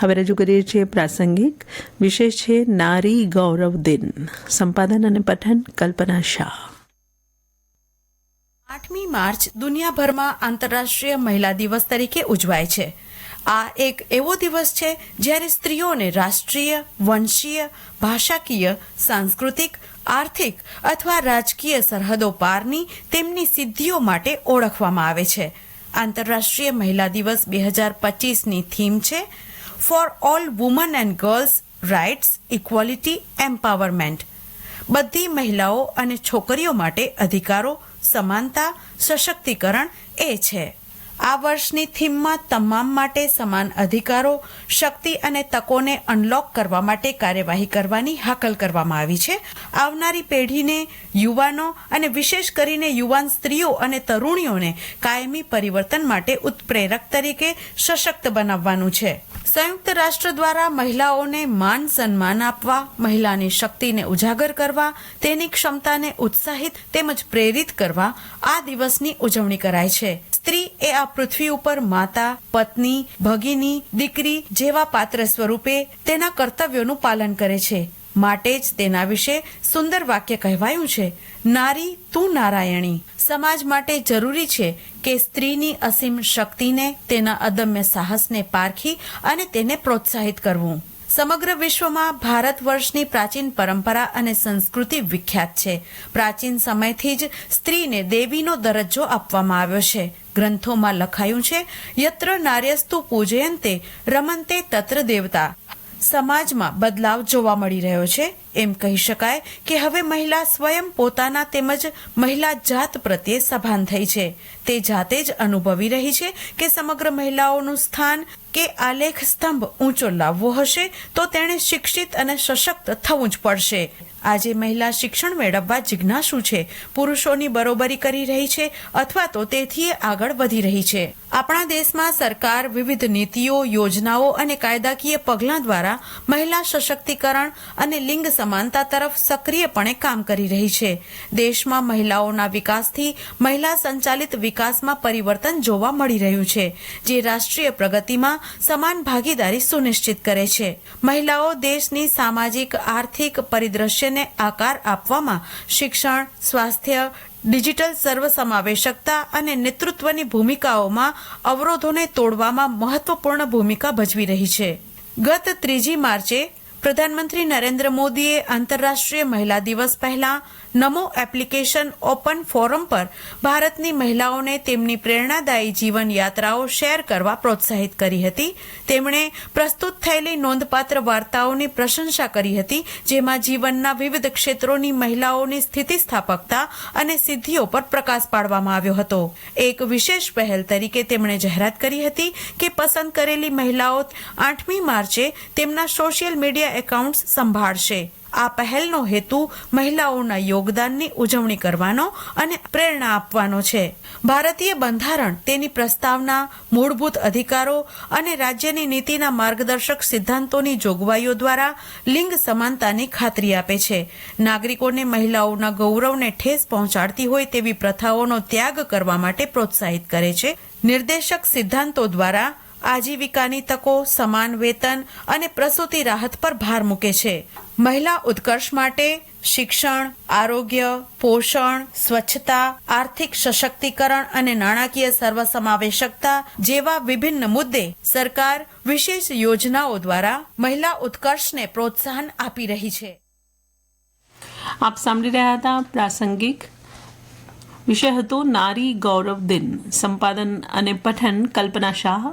હવે રજૂ કરીએ છીએ પ્રાસંગિક. વિષય છે નારી ગૌરવ દિન. સંપાદન અને પઠન કલ્પના શાહ. આઠમી માર્ચ દુનિયાભરમાં આંતરરાષ્ટ્રીય મહિલા દિવસ તરીકે ઉજવાય છે. આ એક એવો દિવસ છે જ્યારે સ્ત્રીઓને રાષ્ટ્રીય, વંશીય, ભાષાકીય, સાંસ્કૃતિક, આર્થિક અથવા રાજકીય સરહદો પારની તેમની સિદ્ધિઓ માટે ઓળખવામાં આવે છે. આંતરરાષ્ટ્રીય મહિલા દિવસ બે હજાર પચીસની થીમ છે for all women and girls rights equality empowerment બધી મહિલાઓ અને છોકરીઓ માટે અધિકારો, સમાનતા, સશક્તિકરણ એ છે. આ વર્ષની થીમમાં તમામ માટે સમાન અધિકારો, શક્તિ અને તકોને અનલોક કરવા માટે કાર્યવાહી કરવાની હાકલ કરવામાં આવી છે. આવનારી પેઢીને યુવાનો અને વિશેષ કરીને યુવાન સ્ત્રીઓ અને તરુણીઓને કાયમી પરિવર્તન માટે ઉત્પ્રેરક તરીકે સશક્ત બનાવવાનું છે. સંયુક્ત રાષ્ટ્ર દ્વારા મહિલાઓને માન સન્માન આપવા, મહિલાની શક્તિને ઉજાગર કરવા, તેની ક્ષમતાને ઉત્સાહિત તેમજ પ્રેરિત કરવા આ દિવસની ઉજવણી કરાય છે. સ્ત્રી એ આ પૃથ્વી ઉપર માતા, પત્ની, ભગીની, દીકરી જેવા પાત્ર સ્વરૂપે તેના કર્તવ્યોનું પાલન કરે છે. માટે જ તેના વિશે સુંદર વાક્ય કહેવાયું છે, નારી તું નારાયણી. સમાજ માટે જરૂરી છે કે સ્ત્રીની અસીમ શક્તિને, તેના અદમ્ય સાહસને પારખી અને તેને પ્રોત્સાહિત કરવું. સમગ્ર વિશ્વમાં ભારત વર્ષની પ્રાચીન પરંપરા અને સંસ્કૃતિ વિખ્યાત છે. પ્રાચીન સમયથી જ સ્ત્રીને દેવીનો દરજ્જો આપવામાં આવ્યો છે. ગ્રંથોમાં લખાયું છે, યત્ર નાર્યસ્તુ પૂજયંતે રમંતે તત્ર દેવતા. સમાજમાં બદલાવ જોવા મળી રહ્યો છે. એમ કહી શકાય કે હવે મહિલા સ્વયં પોતાના તેમજ મહિલા જાત પ્રત્યે સભાન થઈ છે. તે જાતે જ અનુભવી રહી છે કે સમગ્ર મહિલાઓનું સ્થાન કે આલેખ સ્તંભ ઊંચો લાવવો હશે તો તેણે શિક્ષિત અને સશક્ત થવું જ પડશે. આજે મહિલા શિક્ષણ મેળવવા જિજ્ઞાસુ છે. પુરુષોની બરોબરી કરી રહી છે અથવા તો તેથી આગળ વધી રહી છે. આપણા દેશમાં સરકાર વિવિધ નીતિઓ, યોજનાઓ અને કાયદાકીય પગલાં દ્વારા મહિલા સશક્તિકરણ અને લિંગ સમાનતા તરફ સક્રિયપણે કામ કરી રહી છે. દેશમાં મહિલાઓના વિકાસથી મહિલા સંચાલિત વિકાસમાં પરિવર્તન જોવા મળી રહ્યું છે, જે રાષ્ટ્રીય પ્રગતિમાં સમાન ભાગીદારી સુનિશ્ચિત કરે છે. મહિલાઓ દેશની સામાજિક, આર્થિક પરિદ્રશ્યને આકાર આપવામાં શિક્ષણ, સ્વાસ્થ્ય ડિજિટલ સર્વસમાવેશકતા અને નેતૃત્વની ભૂમિકાઓમાં અવરોધોને તોડવામાં મહત્વપૂર્ણ ભૂમિકા ભજવી રહી છે. ગત ત્રીજી માર્ચે પ્રધાનમંત્રી નરેન્દ્ર મોદીએ આંતરરાષ્ટ્રીય મહિલા દિવસ પહેલા નમો એપ્લિકેશન ઓપન ફોરમ પર ભારતની મહિલાઓને તેમની પ્રેરણાદાયી જીવન યાત્રાઓ શેર કરવા પ્રોત્સાહિત કરી હતી. તેમણે પ્રસ્તુત થયેલી નોંધપાત્ર વાર્તાઓની પ્રશંસા કરી હતી, જેમાં જીવનના વિવિધ ક્ષેત્રોની મહિલાઓની સ્થિતિસ્થાપકતા અને સિદ્ધિઓ પર પ્રકાશ પાડવામાં આવ્યો હતો. એક વિશેષ પહેલ તરીકે તેમણે જાહેરાત કરી હતી કે પસંદ કરેલી મહિલાઓ આઠમી માર્ચે તેમના સોશિયલ મીડિયા એકાઉન્ટ્સ સંભાળશે. આ પહેલનો હેતુ મહિલાઓના યોગદાનની ઉજવણી કરવાનો અને પ્રેરણા આપવાનો છે. ભારતીય બંધારણ તેની પ્રસ્તાવના, મૂળભૂત અધિકારો અને રાજ્યની નીતિના માર્ગદર્શક સિદ્ધાંતોની જોગવાઈઓ દ્વારા લિંગ સમાનતાની ખાતરી આપે છે. નાગરિકોને મહિલાઓના ગૌરવને ઠેસ પહોંચાડતી હોય તેવી પ્રથાઓનો ત્યાગ કરવા માટે પ્રોત્સાહિત કરે છે. નિર્દેશક સિદ્ધાંતો દ્વારા આજીવિકાની તકો, સમાન વેતન અને પ્રસૂતિ રાહત પર ભાર મૂકે છે. મહિલા ઉત્કર્ષ માટે શિક્ષણ, આરોગ્ય, પોષણ, સ્વચ્છતા, આર્થિક સશક્તિકરણ અને નાણાકીય સર્વસમાવેશકતા જેવા વિભિન્ન મુદ્દે સરકાર વિશેષ યોજનાઓ દ્વારા મહિલા ઉત્કર્ષને પ્રોત્સાહન આપી રહી છે. આપ સાંભળી રહ્યા હતા પ્રાસંગિક વિષય હતો નારી ગૌરવ દિન. સંપાદન અને પઠન કલ્પના શાહ